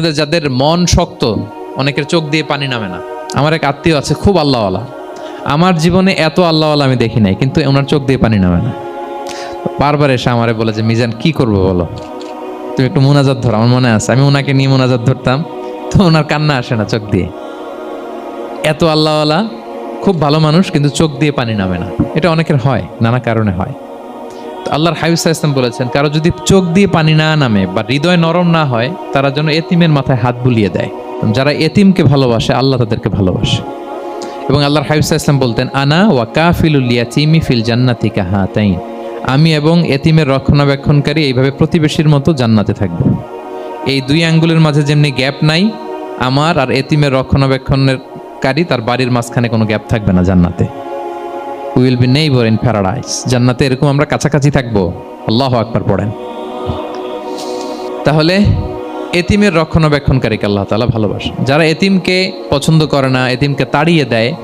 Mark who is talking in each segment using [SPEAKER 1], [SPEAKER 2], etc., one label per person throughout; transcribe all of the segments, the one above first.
[SPEAKER 1] যাদের মন শক্ত, অনেকের চোখ দিয়ে পানি নামে না। আমার এক আত্মীয় আছে, খুব আল্লাহওয়ালা। আমার জীবনে এত আল্লাহওয়ালা আমি দেখি নাই, কিন্তু ওনার চোখ দিয়ে পানি নামে না। বারবার এসে আমারে বলে যে, মিজান, কি করব বলো? তুমি একটু মোনাজাত ধরো, আমার মনে আছে। আমি ওনাকে নিয়ে মোনাজাত ধরতাম, তো ওনার কান্না আসে না চোখ দিয়ে। এত আল্লাহওয়ালা, খুব ভালো মানুষ, কিন্তু চোখ দিয়ে পানি নামে না। এটা অনেকের হয়, নানা কারণে হয়। আল্লাহর হাবিব ইসলাম বলেছেন, কারও যদি চোখ দিয়ে পানি না নামে বা হৃদয় নরম না হয়, তারা যেন এতিমের মাথায় হাত বুলিয়ে দেয়। যারা এতিমকে ভালোবাসে, আল্লাহ তাদেরকে ভালোবাসে। এবং আল্লাহর হাবিব ইসলাম বলতেন, আনা ওয়া কা কাফিলুল ইয়াতিমি ফিল জান্নাতি কাহাতাইন আমি এবং এতিমের রক্ষণাবেক্ষণকারী এইভাবে প্রতিবেশীর মতো জান্নাতে থাকব। এই দুই আঙ্গুলের মাঝে যেমনি গ্যাপ নাই, আমার আর এতিমের রক্ষণাবেক্ষণের কারী তার বাড়ির মাঝখানে কোনো গ্যাপ থাকবে না জান্নাতে। Will be neighbour in paradise. জান্নাতে এরকম আমরা কাছাকাছি থাকব। আল্লাহ আকবার পড়েন। তাহলে এতিমের রক্ষণাবেক্ষণকারীকে আল্লাহ তালা ভালোবাসে যারা এতিমকে পছন্দ করে না, এতিমকে তাড়িয়ে দেয়,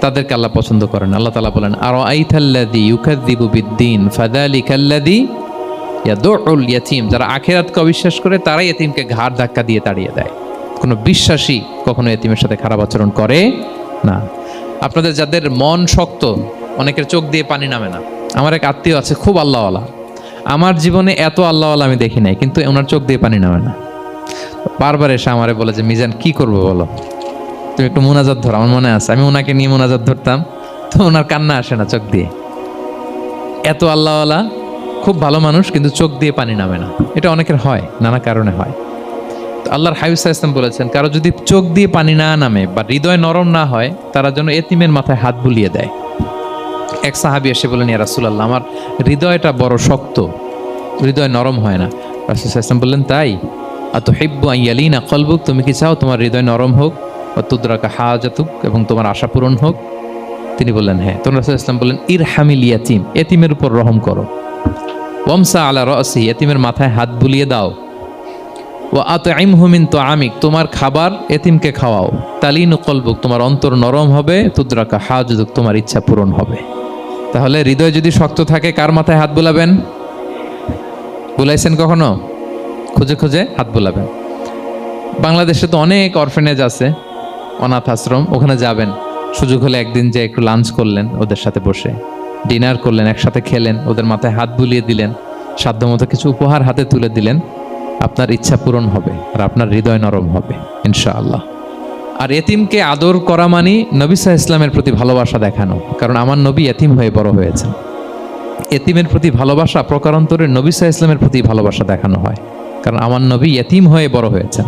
[SPEAKER 1] তাদেরকে আল্লাহ পছন্দ করেন। আল্লাহ তালা বলেন আর আইথাল্লাদি ইউকাদ্দিবু বিদ্দিন ফাদালি কাল্লাদি ইয়াদুল ইয়াতিম। যারা আখেরাতকে অবিশ্বাস করে, তারাই এতিমকে ঘাড় ধাক্কা দিয়ে তাড়িয়ে দেয়। কোনো বিশ্বাসী কখনো এতিমের সাথে খারাপ আচরণ করে না। আপনাদের যাদের মন শক্ত, অনেকের চোখ দিয়ে পানি নামে না। আমার এক আত্মীয় আছে, খুব আল্লাহওয়ালা। আমার জীবনে এত আল্লাহওয়ালা আমি দেখি নাই, কিন্তু ওনার চোখ দিয়ে পানি নামে না। বারবার এসে আমারে বলে যে, মিজান, কি করব বলো? তুমি একটু মোনাজাত ধরো, আমার মনে আছে। আমি ওনাকে নিয়ে মোনাজাত ধরতাম, তো ওনার কান্না আসে না চোখ দিয়ে। এত আল্লাহওয়ালা, খুব ভালো মানুষ, কিন্তু চোখ দিয়ে পানি নামে না। এটা অনেকের হয়, নানা কারণে হয়। আল্লাহর হাবিব ইসলাম বলেছেন, কারও যদি চোখ দিয়ে পানি না নামে বা হৃদয় নরম না হয়, তারা যেন এতিমের মাথায় হাত বুলিয়ে দেয়। এক সাহাবি এসে বলেন ইয়া রাসূলুল্লাহ, আমার হৃদয়টা বড় শক্ত, হৃদয় নরম হয় না। রাসূল ইসলাম বললেন, তাই? আত হিব্বু আইয়ালিনা কলবুক, তুমি কি চাও তোমার হৃদয় নরম হোক বা তুদ্রাকা হাজাতুক, এবং তোমার আশা পূরণ হোক? তিনি বললেন হ্যাঁ। তোমরা রাসূল ইসলাম বললেন ইর হামিল ইয়াতিম, এতিমের উপর রহম করো। ওয়ামসা আলা রসি এতিমের মাথায় হাত বুলিয়ে দাও। ও আত হুমিন তো আমিক তোমার খাবার এতিমকে খাওয়াও। তালিনু কলবুক, তোমার অন্তর নরম হবে, তুদ্রাকা হাজুক তোমার ইচ্ছা পূরণ হবে। তাহলে হৃদয় যদি শক্ত থাকে, কার মাথায় হাত বুলাবেন? বুলাইছেন কখনো? খুঁজে খুঁজে হাত বুলাবেন। বাংলাদেশে তো অনেক অরফেনেজ আছে, অনাথ আশ্রম, ওখানে যাবেন। সুযোগ হলে একদিন যে একটু লাঞ্চ করলেন ওদের সাথে বসে। ডিনার করলেন, একসাথে খেলেন, ওদের মাথায় হাত বুলিয়ে দিলেন, সাধ্যমতো কিছু উপহার হাতে তুলে দিলেন। আপনার ইচ্ছা পূরণ হবে আর আপনার হৃদয় নরম হবে, ইনশাআল্লাহ। আর এতিমকে আদর করা মানি নবী সাহা ইসলামের প্রতি ভালোবাসা দেখানো, কারণ আমার নবী এতিম হয়ে বড় হয়েছেন। এতিমের প্রতি ভালোবাসা প্রকারান্তরে নবী সাহা ইসলামের প্রতি ভালোবাসা দেখানো হয়, কারণ আমার নবী এতিম হয়ে বড় হয়েছেন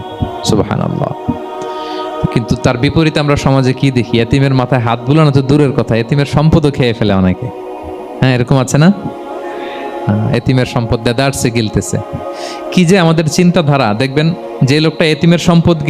[SPEAKER 1] সুবাহান আল্লাহ কিন্তু তার বিপরীতে আমরা সমাজে কি দেখি? এতিমের মাথায় হাত বুলানো তো দূরের কথা, এতিমের সম্পদও খেয়ে ফেলে অনেকে। হ্যাঁ এরকম আছে না? এতিমের সম্পদ দেদারসে গিলতেছে। কি যে আমাদের চিন্তাধারা দেখবেন যে লোকটা এতিমের সম্পদ